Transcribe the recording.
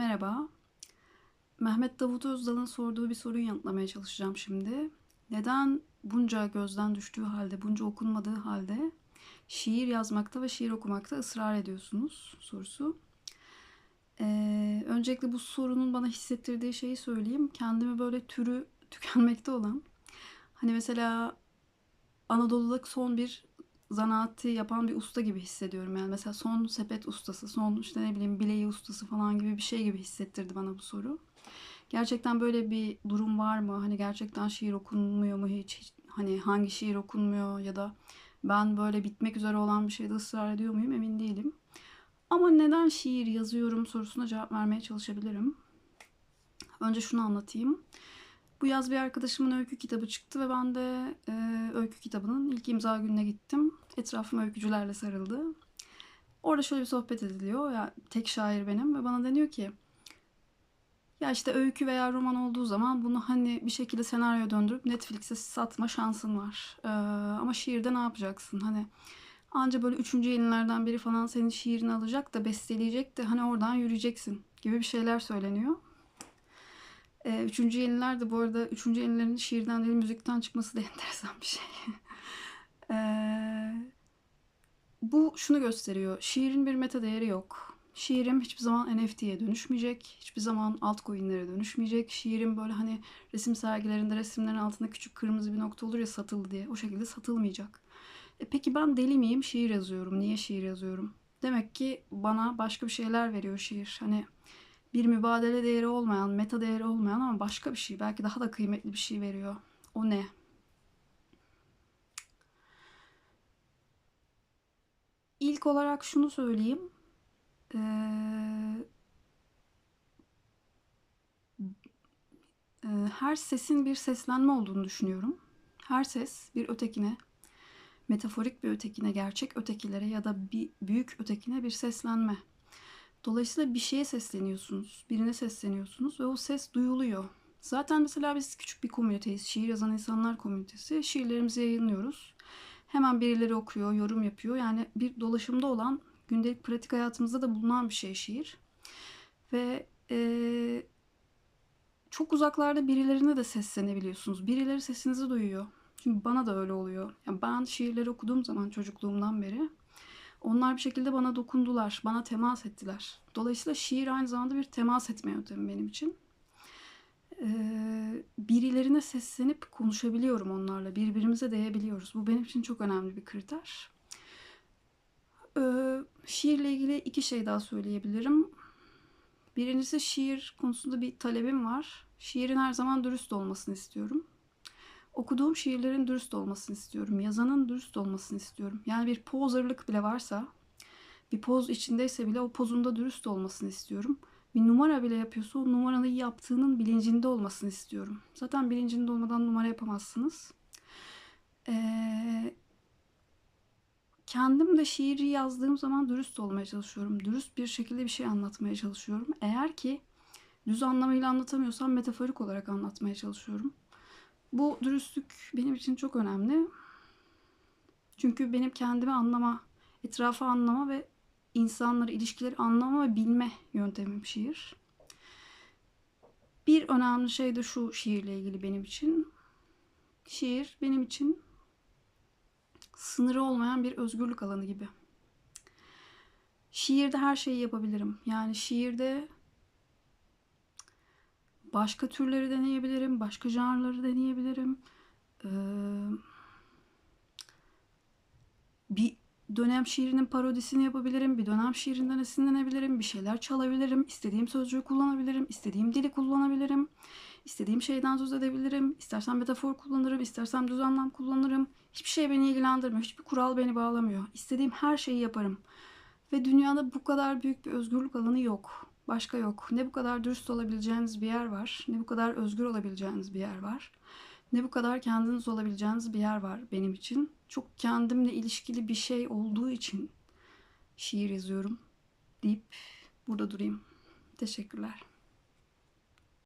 Merhaba. Mehmet Davut Özdal'ın sorduğu bir soruyu yanıtlamaya çalışacağım şimdi. Neden bunca gözden düştüğü halde, bunca okunmadığı halde şiir yazmakta ve şiir okumakta ısrar ediyorsunuz sorusu. Ee, öncelikle bu sorunun bana hissettirdiği şeyi söyleyeyim. Kendimi böyle türü tükenmekte olan, hani mesela Anadolu'da son bir zanaatı yapan bir usta gibi hissediyorum. Yani mesela son sepet ustası, son işte ne bileyim bileği ustası falan gibi bir şey gibi hissettirdi bana bu soru. Gerçekten böyle bir durum var mı? Hani gerçekten şiir okunmuyor mu hiç? hiç hani hangi şiir okunmuyor ya da ben böyle bitmek üzere olan bir şeyde ısrar ediyor muyum emin değilim. Ama neden şiir yazıyorum sorusuna cevap vermeye çalışabilirim. Önce şunu anlatayım. Bu yaz bir arkadaşımın öykü kitabı çıktı ve ben de e, öykü kitabının ilk imza gününe gittim. Etrafım öykücülerle sarıldı. Orada şöyle bir sohbet ediliyor. Ya tek şair benim ve bana deniyor ki ya işte öykü veya roman olduğu zaman bunu hani bir şekilde senaryo döndürüp Netflix'e satma şansın var. Ee, ama şiirde ne yapacaksın? Hani anca böyle üçüncü yayınlardan biri falan senin şiirini alacak da besteleyecek de hani oradan yürüyeceksin gibi bir şeyler söyleniyor. Ee, üçüncü yeniler de bu arada üçüncü yenilerin şiirden değil müzikten çıkması da enteresan bir şey. Ee, bu şunu gösteriyor. Şiirin bir meta değeri yok. Şiirim hiçbir zaman NFT'ye dönüşmeyecek. Hiçbir zaman altcoin'lere dönüşmeyecek. Şiirim böyle hani resim sergilerinde resimlerin altında küçük kırmızı bir nokta olur ya satıldı diye. O şekilde satılmayacak. E peki ben deli miyim? Şiir yazıyorum. Niye şiir yazıyorum? Demek ki bana başka bir şeyler veriyor şiir. Hani bir mübadele değeri olmayan, meta değeri olmayan ama başka bir şey. Belki daha da kıymetli bir şey veriyor. O ne? İlk olarak şunu söyleyeyim. Ee, e, her sesin bir seslenme olduğunu düşünüyorum. Her ses bir ötekine, metaforik bir ötekine, gerçek ötekilere ya da bir büyük ötekine bir seslenme. Dolayısıyla bir şeye sesleniyorsunuz, birine sesleniyorsunuz ve o ses duyuluyor. Zaten mesela biz küçük bir komüniteyiz, şiir yazan insanlar komünitesi. Şiirlerimizi yayınlıyoruz. Hemen birileri okuyor, yorum yapıyor. Yani bir dolaşımda olan, gündelik pratik hayatımızda da bulunan bir şey şiir. Ve e, çok uzaklarda birilerine de seslenebiliyorsunuz. Birileri sesinizi duyuyor. Çünkü bana da öyle oluyor. Yani ben şiirleri okuduğum zaman çocukluğumdan beri onlar bir şekilde bana dokundular, bana temas ettiler. Dolayısıyla şiir aynı zamanda bir temas etme yöntemi benim için. Ee, birilerine seslenip konuşabiliyorum onlarla, birbirimize değebiliyoruz. Bu benim için çok önemli bir kriter. Ee, şiirle ilgili iki şey daha söyleyebilirim. Birincisi şiir konusunda bir talebim var. Şiirin her zaman dürüst olmasını istiyorum. Okuduğum şiirlerin dürüst olmasını istiyorum. Yazanın dürüst olmasını istiyorum. Yani bir pozerlık bile varsa, bir poz içindeyse bile o pozunda dürüst olmasını istiyorum. Bir numara bile yapıyorsa o numaranı yaptığının bilincinde olmasını istiyorum. Zaten bilincinde olmadan numara yapamazsınız. Ee, kendim de şiiri yazdığım zaman dürüst olmaya çalışıyorum. Dürüst bir şekilde bir şey anlatmaya çalışıyorum. Eğer ki düz anlamıyla anlatamıyorsam metaforik olarak anlatmaya çalışıyorum. Bu dürüstlük benim için çok önemli. Çünkü benim kendimi anlama, etrafı anlama ve insanları, ilişkileri anlama ve bilme yöntemim şiir. Bir önemli şey de şu şiirle ilgili benim için. Şiir benim için sınırı olmayan bir özgürlük alanı gibi. Şiirde her şeyi yapabilirim. Yani şiirde başka türleri deneyebilirim, başka janrları deneyebilirim. Ee, bir dönem şiirinin parodisini yapabilirim, bir dönem şiirinden esinlenebilirim, bir şeyler çalabilirim, istediğim sözcüğü kullanabilirim, istediğim dili kullanabilirim, istediğim şeyden söz edebilirim, istersen metafor kullanırım, istersem düz anlam kullanırım. Hiçbir şey beni ilgilendirmiyor, hiçbir kural beni bağlamıyor. İstediğim her şeyi yaparım. Ve dünyada bu kadar büyük bir özgürlük alanı yok. Başka yok. Ne bu kadar dürüst olabileceğiniz bir yer var, ne bu kadar özgür olabileceğiniz bir yer var. Ne bu kadar kendiniz olabileceğiniz bir yer var benim için. Çok kendimle ilişkili bir şey olduğu için şiir yazıyorum deyip burada durayım. Teşekkürler.